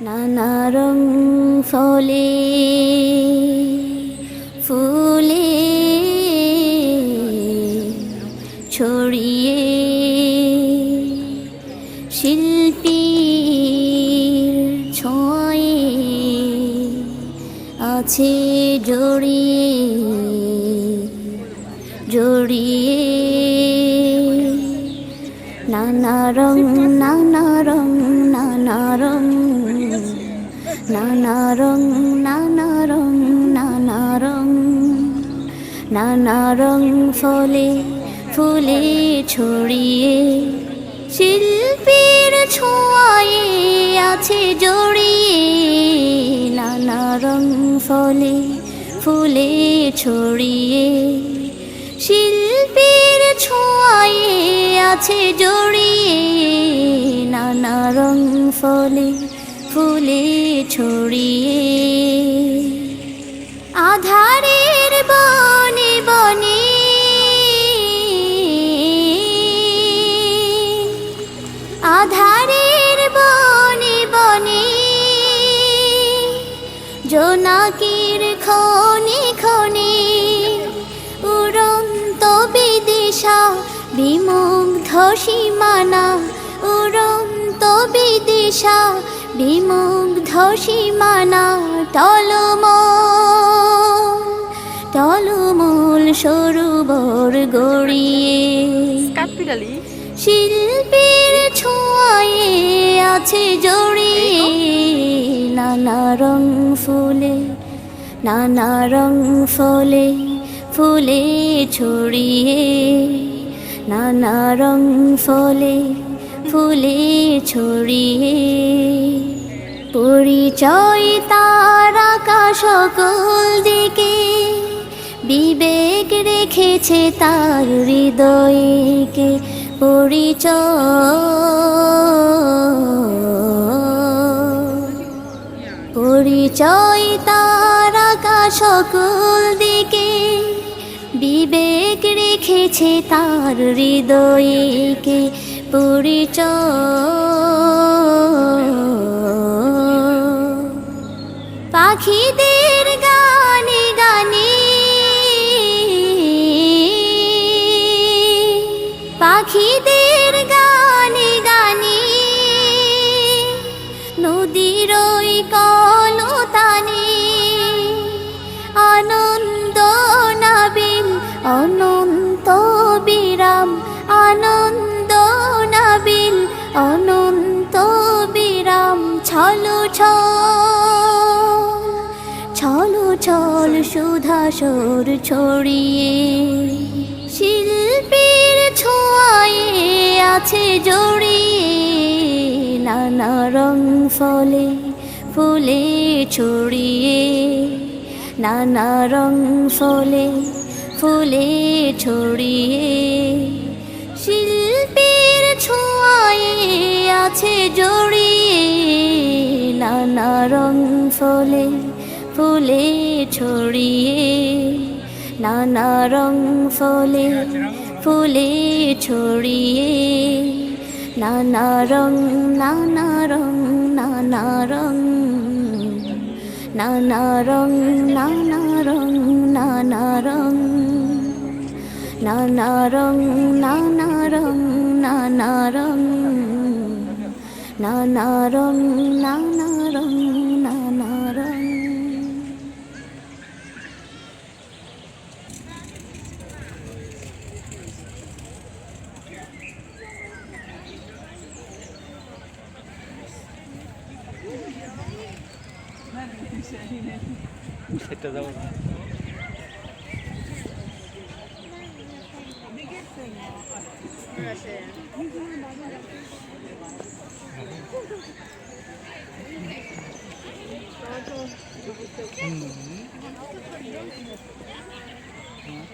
নানা রং ফলে, ফুলে ছড়িয়ে। শিল্পীর ছোঁয়ে আছে জড়িয়ে জড়িয়ে। নানা রং নানা রং নানা রং নানা রং নানা রং নানা রং। নানা রং ফলে, ফুলে ছড়িয়ে। শিল্পীর ছোঁয়ায়ে আছে জড়িয়ে। নানা রং ফলে, ফুলে ছড়িয়ে। শিল্পীর ছোঁয়ায়ে আছে জড়িয়ে। নানা রং ফলে ফুলে ছড়িয়ে। আধারের বনে বনে। আধারের বনে বনে। জোনাকির খনি খনি। উড়ন্ত বিদিশা, বিমুগ্ধ সীমানা। উড়ন্ত বিদিশা বিমুগ্ধ সীমানা টলম টলমূল সরোবর গড়িয়ে। শিল্পীর ছোঁয়ায়ে আছে জড়িয়ে। নানা রং ফুলে নানা রং ফলে ফুলে ছড়িয়ে। নানা রং ফলে ফুলে ছড়িয়ে। পরিচয় তার আকাশ সকল দিকে বিবেক রেখেছে তার হৃদয়কে। পরিচয় পরিচয় তার আকাশ সকল দিকে বিবেক রেখেছে তার হৃদয়কে। পরিচয়। পাখিদের গানে গানে। পাখিদের অনন্ত বিরাম ছলো ছল ছলো ছল সুধাসর ছড়িয়ে। শিল্পীর ছোঁয়ায়ে আছে জড়িয়ে। নানা রং ফলে ফুলে ছড়িয়ে। নানা রং ফলে ফুলে ছড়িয়ে। আছে জড়িয়ে নানা রং ফলে, ফুলে ছড়িয়ে, নানা রং ফলে, ফুলে ছড়িয়ে, নানা রং নানা রং নানা রং নানা রং নানা রং নানা রং নানা রং নানা রং নানা রং। নানা রং নানা রং নানা রং। সেটা যাব 음. 음.